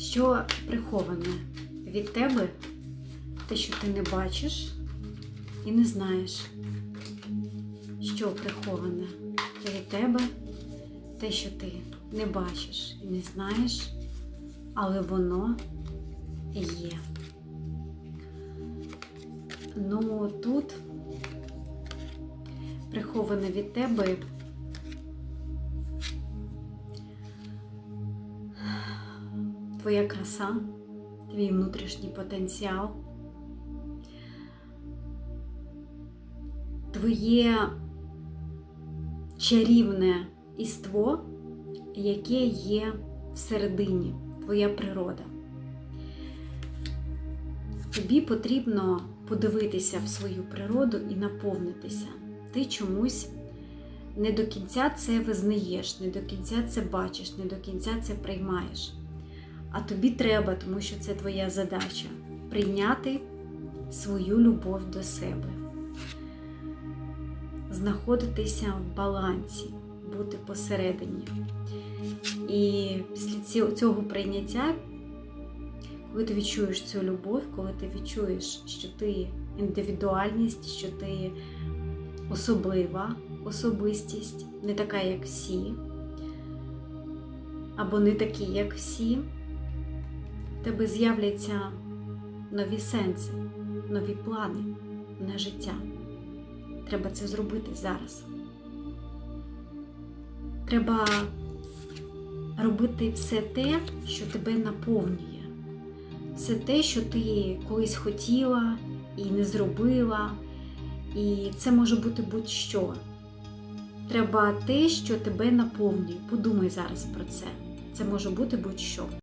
Що приховане від тебе, те, що ти не бачиш і не знаєш, що приховане від тебе, те, що ти не бачиш і не знаєш, але воно є. Ну тут приховане від тебе твоя краса, твій внутрішній потенціал, твоє чарівне іство, яке є всередині, твоя природа. Тобі потрібно подивитися в свою природу і наповнитися. Ти чомусь не до кінця це визнаєш, не до кінця це бачиш, не до кінця це приймаєш. А тобі треба, тому що це твоя задача прийняти свою любов до себе, знаходитися в балансі, бути посередині. І після цього прийняття, коли ти відчуєш цю любов, коли ти відчуєш, що ти індивідуальність, що ти особлива особистість, не така, як всі, або не такі, як всі, тебе з'являться нові сенси, нові плани на життя. Треба це зробити зараз. Треба робити все те, що тебе наповнює. Все те, що ти колись хотіла і не зробила. І це може бути будь-що. Треба те, що тебе наповнює. Подумай зараз про це. Це може бути будь-що.